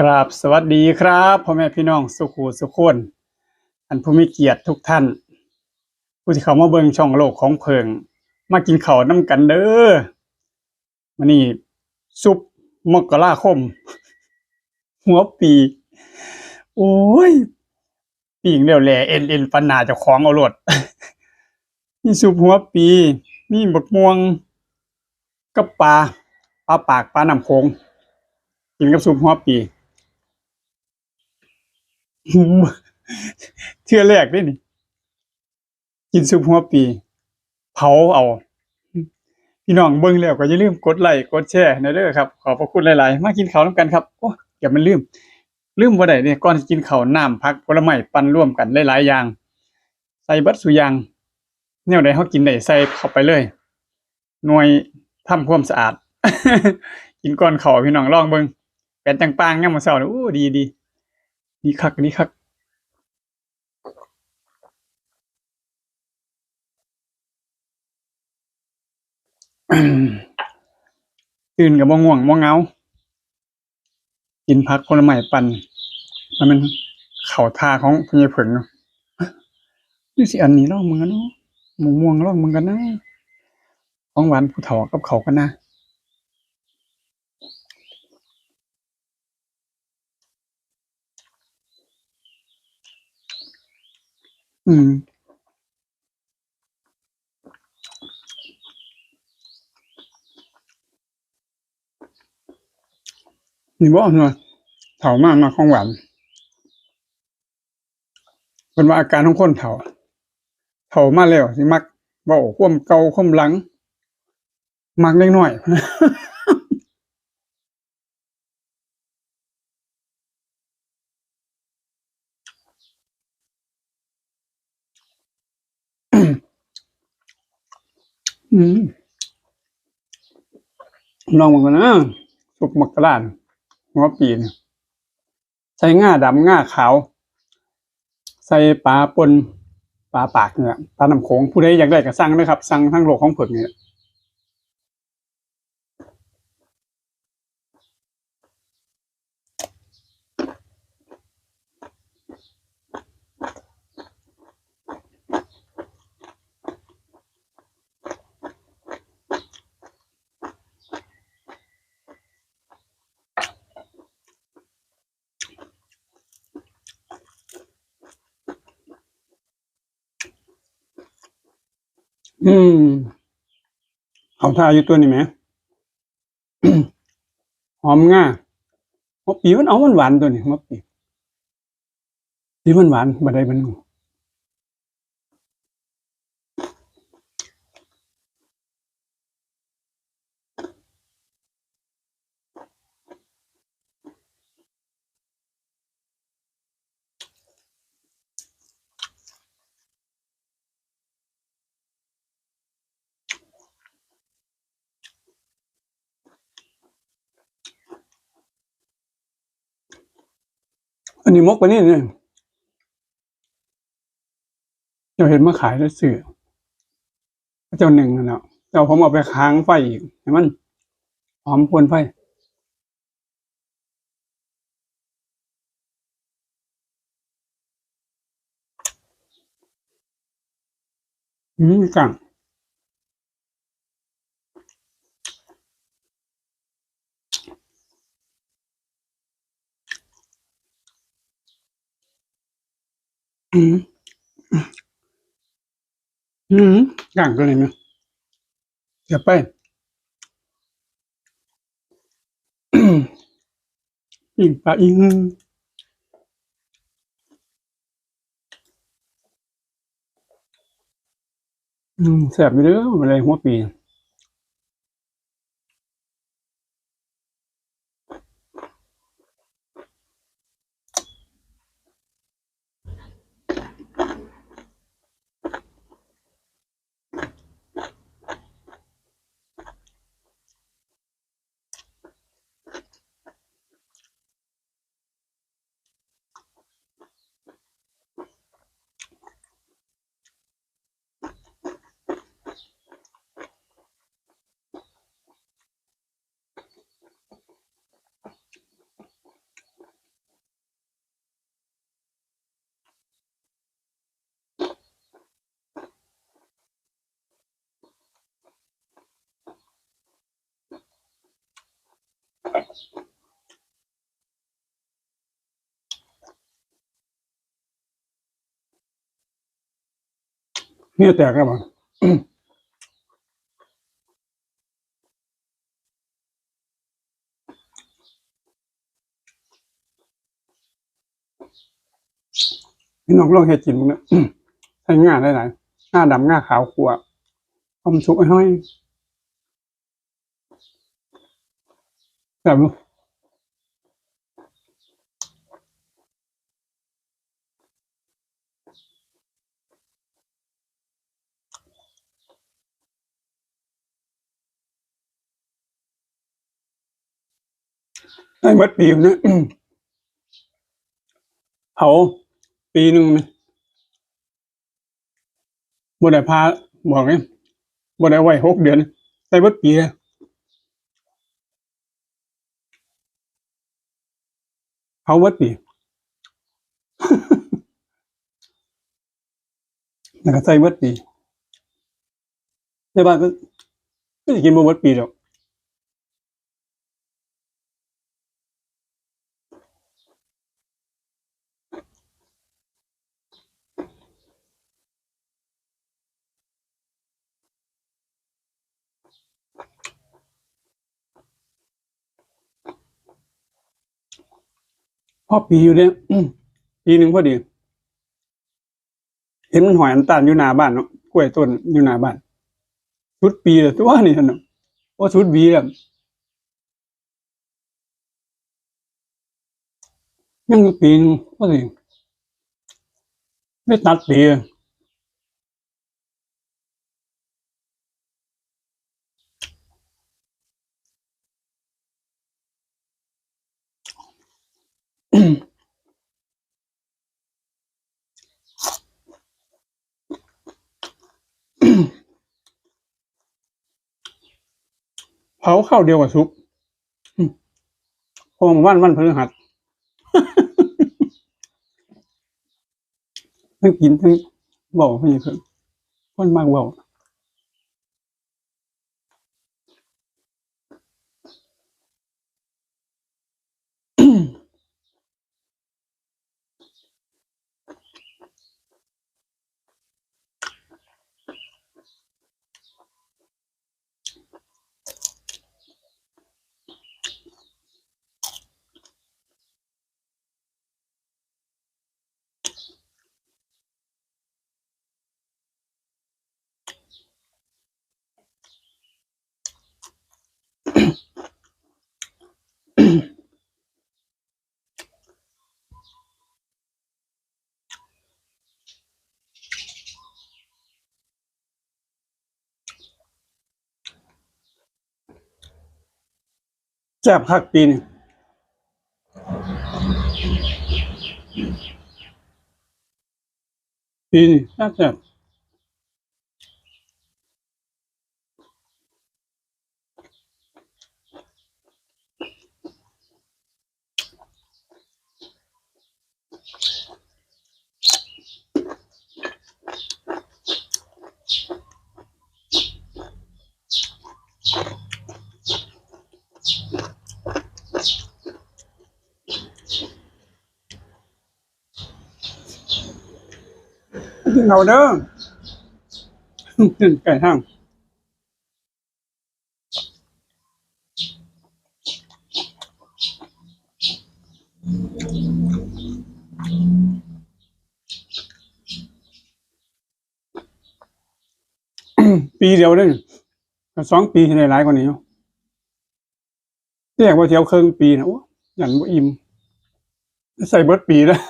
กราบสวัสดีครับพ่อแม่พี่น้องสุขูสุขคนอันผู้มีเกียรติทุกท่าน ผู้ที่เข้ามาเบิ่งช่องโลกของเพิง มากินข้าวน้ำกันเด้อมื้อนี้ซุปมกราคม หัวปี โอ้ยปีงเดียวแหล่เอ็นเอ็นปันหนาเจ้าของเอาโลดมีซุปหัวปีมีบกม่วงกับปลาปลาปากปลาน้ำโขงกินกับซุปหัวปี เทื่อแรกนี่นี่กินซุปหัวปี เผาเอา พี่น้องเบิ่งแล้วก็อย่าลืมกดไลค์กดแชร์นะเด้อครับ ขอบพระคุณหลายๆ มากินข้าวนํกันครับโอ้เดี๋ยวมันลืม ลืมบ่ได้เนี่ยก่อนกินข้าวน้ำผักผลไม้ปั่นร่วมกันหลายๆอย่าง ใส่เบิดสุยางแนวใดเฮากินได้ใส่เข้าไปเลย หน่วยทำความสะอาด กินก่อนข้าวพี่น้องลองเบิ่งเป็นจังปางยามมื้อเช้านี่โอ้ดีดี ดีคักดีคักตื่นกับบ่ง่วงบ่เงา กินผักผลไม้ปั่น มันเป็นข้าทาของพญาเผิงนี่สิอันนี้ลองมึงกันเนาะมม่วงลองมึงกันนะ ของหวานผู้เฒ่ากับเขากันนะ อืม นี่บ่เนาะเฒ่ามากมาของหวานเป็นว่าอาการของคนเฒ่าเฒ่ามาแล้วสิมักเว้าความเกาความหลัง มักเล็กน้อย อืมลองมันกันนะสุกมักกะลานหัวปีนใส่ง่าดำง่าขาว ใส่ปลาปนปลาปากเนี่ยปลาน้ำโขงผู้ใดอยากได้ก็สั่งนะครับ สั่งทั้งโลกของผึ่งเนี่ย อืมเอาท่าอยู่ตัวนี้ไหมหอมง่าหัวปีมันเอามันหวานตัวนี้หัวปีที่มันหวานบัดใดมัน อันนี้มกไปนี่เนี่ยเจ้าเห็นมาขายแล้วสื่อเจ้าหนึ่งนั่นแหละเจ้าผมเอาไปค้างไฟอีกให้มันหอมพวนไฟอืมกัง อืมอืมกังตัวนี้มั้ยเดี๋ยวไปอีกปลาอีกอืมแสบไปเด้อยอะไรหัวปี เนี่ยแตกแล้วมั้งพี่น้องลองเห็ดกินมึงเนี่ยใช้ง่าได้หลายง่าดำง่าขาวขัวต้มชุบไอ้ห้อย แบบได้มื่อปีเนี่ยเผาปีหนึ่งนะบ่ได้พาบอกไงบ่ได้ไว้หกเดือนใส่เบิดปี เผาวัดนี่แล้วก็ใส่วัดนี่ในบ้านก็ไม่ได้กินมาวัดปีหรอก พอปีอยู่เนี่ยปีหนึ่งพอดี เห็นมันหอยอันตานอยู่หน้าบ้านเนาะกล้วยต้นอยู่หน้าบ้านชุดปีเลยตัวนี่ท่านเนาะว่าชุดบีแล้วยังปีนึงพอดีไม่ตัดปีเลย ผาข้าวเดียวกับซุปอืมพอมวันวันพฤหัสทั้งกินทั้งเบาทั้งอย่คือคนมากเบา ซ่บคักปีนี่ปีนี่แซ่บแซ่บ กิน เขาเด้อขึ้นไก่ห้างปีเดียวเด้สองปีในหลายกว่านี้เรียกว่าเที่ยวเครึ่องปีนะโอ้ยันว่าอิ่มใส่เบิดปีแล้ว